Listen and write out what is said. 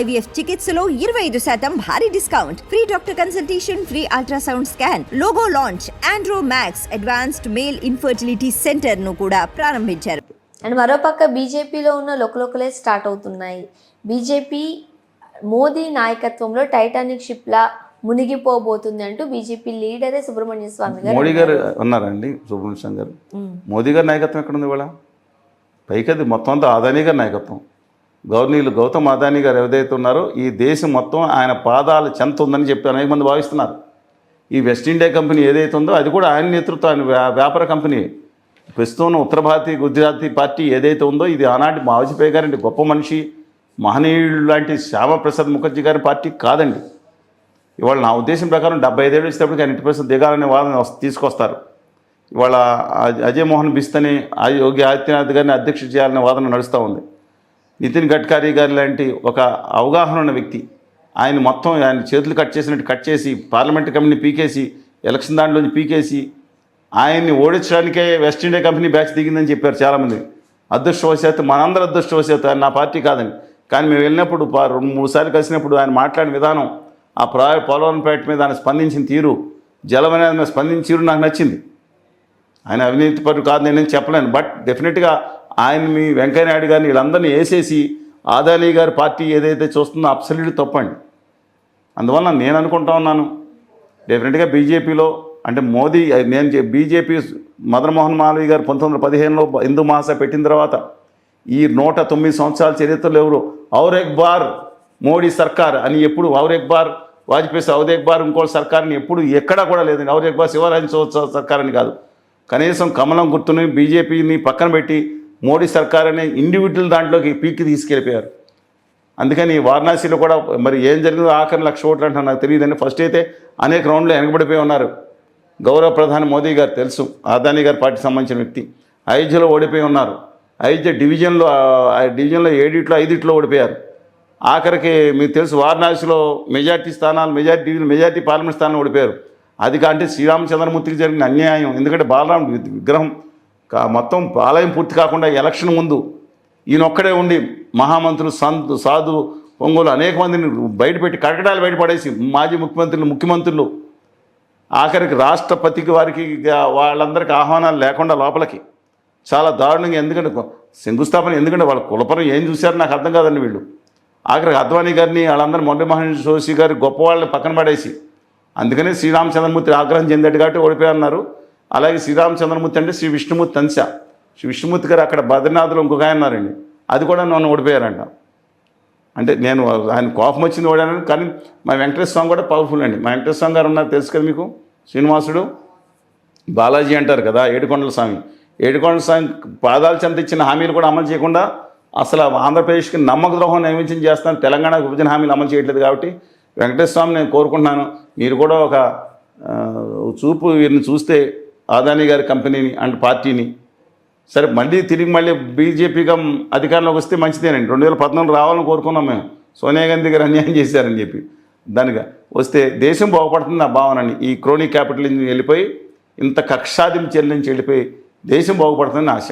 IVF చికిత్సలో ఇరవై ఐదు శాతం భారీ discount. Free doctor consultation free ultrasound scan logo launch Andro Max advanced male infertility సెంటర్ను కూడా ప్రారంభించారు. అండ్ మరోపక్క బీజేపీలో ఉన్న లొకలొకలే స్టార్ట్ అవుతున్నాయి. బీజేపీ మోదీ నాయకత్వంలో టైటానిక్ షిప్లా మునిగిపోబోతుంది అంటూ బీజేపీ లీడరే సుబ్రహ్మణ్య స్వామి గారు మోడీ గారు ఉన్నారండి సుబ్రహ్మణ్యం గారు. మోదీ గారి నాయకత్వం ఎక్కడ ఉంది ఇవాళ? పైకి అది మొత్తం అంతా అదానీ గారి నాయకత్వం. గవర్నీలు గౌతమ్ అదానీ గారు ఏదైతే ఉన్నారో ఈ దేశం మొత్తం ఆయన పాదాల చెంత ఉందని చెప్పి అనేక మంది భావిస్తున్నారు. ఈ వెస్ట్ ఇండియా కంపెనీ ఏదైతే ఉందో అది కూడా ఆయన నేతృత్వం ఆయన వ్యాపార కంపెనీ. ప్రస్తుతం ఉత్తర భారతీయ గుజరాతీ పార్టీ ఏదైతే ఉందో ఇది ఆనాటి వాజ్పేయి గారంటే గొప్ప మనిషి మహనీయుడు లాంటి శ్యామప్రసాద్ ముఖర్జీ గారి పార్టీ కాదండి. ఇవాళ నా ఉద్దేశం ప్రకారం డెబ్బై ఐదేళ్ళు ఇచ్చేటప్పటికి ఆయన ఇంటి ప్రస్తుతం దిగాలనే వాదన తీసుకొస్తారు. ఇవాళ అజయ్ మోహన్ బిస్తని యోగి ఆదిత్యనాథ్ గారిని అధ్యక్ష చేయాలనే వాదన నడుస్తూ ఉంది. నితిన్ గడ్కరీ గారి లాంటి ఒక అవగాహన ఉన్న వ్యక్తి. ఆయన మొత్తం ఆయన చేతులు కట్ చేసినట్టు కట్ చేసి పార్లమెంట్ కంపెనీ పీకేసి ఎలక్షన్ దాంట్లోంచి పీకేసి ఆయన్ని ఓడించడానికే వెస్ట్ ఇండియా కంపెనీ బ్యాచ్ దిగిందని చెప్పారు చాలామంది. అదృష్టవశాత్తు మనందరూ అదృష్టవశాత్తు ఆయన నా పార్టీ కాదని. కానీ మేము వెళ్ళినప్పుడు రెండు మూడు సార్లు కలిసినప్పుడు ఆయన మాట్లాడిన విధానం ఆ ప్రా పోలవరంపేట మీద ఆయన స్పందించిన తీరు జలమనేది మీద స్పందించిన తీరు నాకు నచ్చింది. ఆయన అవినీతి పరుడు కాదు నేను చెప్పలేను. బట్ డెఫినెట్గా ఆయన మీ వెంకయ్యనాయుడు గారిని వీళ్ళందరినీ వేసేసి ఆదానీ గారి పార్టీ ఏదైతే చూస్తుందో అబ్సల్యూట్ తప్పండి. అందువల్ల నేను అనుకుంటా ఉన్నాను డెఫినెట్గా బీజేపీలో అంటే మోదీ నేను బీజేపీ మదన్ మోహన్ మాలవీ గారు పంతొమ్మిది వందల పదిహేనులో హిందూ మహాసభ పెట్టిన తర్వాత ఈ నూట తొమ్మిది సంవత్సరాల చరిత్రలో ఎవరు? ఔర్ బార్ మోడీ సర్కార్ అని ఎప్పుడు ఔర్ బార్ వాజ్పేయి ఔర్ బార్ ఇంకో సర్కార్ని ఎప్పుడు ఎక్కడా కూడా లేదండి. ఔర్ ఎక్ బార్ సర్కార్ అని కాదు. కనీసం కమలం గుర్తుని బీజేపీని పక్కన పెట్టి మోడీ సర్కార్ అనే ఇండివిజువల్ దాంట్లోకి పీక్కి తీసుకెళ్ళిపోయారు. అందుకని వారణాసిలో కూడా మరి ఏం జరిగిందో ఆఖరి లక్ష ఓట్లు అంటే నాకు తెలియదండి. ఫస్ట్ అయితే అనేక రౌండ్లో వెనకబడిపోయి ఉన్నారు. గౌరవ ప్రధాని మోదీ గారు తెలుసు. అదానీ గారి పార్టీకి సంబంధించిన వ్యక్తి. అయోధ్యలో ఓడిపోయి ఉన్నారు. అయోధ్య డివిజన్లో ఆ డివిజన్లో ఏడిట్లో ఐదిట్లో ఓడిపోయారు. ఆఖరికి మీకు తెలుసు వారణాసిలో మెజార్టీ స్థానాలు మెజార్టీ డివిజన్ మెజార్టీ పార్లమెంట్ స్థానాలు ఓడిపోయారు. అది కాంటే శ్రీరామచంద్రమూర్తికి జరిగిన అన్యాయం. ఎందుకంటే బాలరాం విగ్రహం మొత్తం ఆలయం పూర్తి కాకుండా ఎలక్షన్ ముందు ఈయన ఒక్కడే ఉండి మహామంత్రులు సంత్ సాధు పొంగులు అనేక మందిని బయటపెట్టి కటకటాలు బయటపడేసి మాజీ ముఖ్యమంత్రులు ముఖ్యమంత్రులు ఆఖరికి రాష్ట్రపతికి వారికి వాళ్ళందరికీ ఆహ్వానాలు లేకుండా లోపలికి. చాలా దారుణంగా ఎందుకంటే శంకుస్థాపన ఎందుకంటే వాళ్ళ కులపరం ఏం చూశారో నాకు అర్థం కాదండి వీళ్ళు. ఆఖరికి అద్వానీ గారిని వాళ్ళందరూ మొండి మహేష్ జోషి గారి గొప్ప వాళ్ళని పక్కన పడేసి అందుకనే శ్రీరామచంద్రమూర్తి ఆగ్రహం చెందాడు కాబట్టి ఓడిపోయన్నారు అలాగే శ్రీరామచంద్రమూర్తి అంటే శ్రీ విష్ణుమూర్తి అంశ. శ్రీ విష్ణుమూర్తి గారు అక్కడ బద్రీనాథ్లో ఇంకొక ఆయన ఉన్నారండి. అది కూడా నన్ను ఓడిపోయారంట. అంటే నేను ఆయన కోపం వచ్చింది ఓడాను కానీ మా వెంకటేశ్వర స్వామి కూడా పవర్ఫుల్ అండి. మా వెంకటేశ్వర స్వామి గారు ఉన్నారు తెలుసు కదా మీకు? శ్రీనివాసుడు బాలాజీ అంటారు కదా ఏడుకొండల స్వామి. ఏడుకొండల స్వామి పాదాలు చెంత ఇచ్చిన హామీలు కూడా అమలు చేయకుండా అసలు ఆంధ్రప్రదేశ్కి నమ్మక ద్రోహం నియమించిన చేస్తాను తెలంగాణ విభజన హామీలు అమలు చేయట్లేదు కాబట్టి వెంకటేశ్వర స్వామి నేను కోరుకుంటున్నాను. మీరు కూడా ఒక చూపు వీరిని చూస్తే ఆదాని గారి కంపెనీని అండ్ పార్టీని. సరే మళ్ళీ తిరిగి మళ్ళీ బీజేపీగా అధికారంలోకి వస్తే మంచిదేనండి. రెండు వేల పద్నాలుగు రావాలని కోరుకున్నాం మేము. సోనియా గాంధీ గారు అన్యాయం చేశారని చెప్పి. దానిగా వస్తే దేశం బాగుపడుతుంది నా భావనని ఈ క్రోనీ క్యాపిటల్ నుంచి వెళ్ళిపోయి ఇంత కక్షాదిం చెల్లించి వెళ్ళిపోయి దేశం బాగుపడుతుందని ఆశ.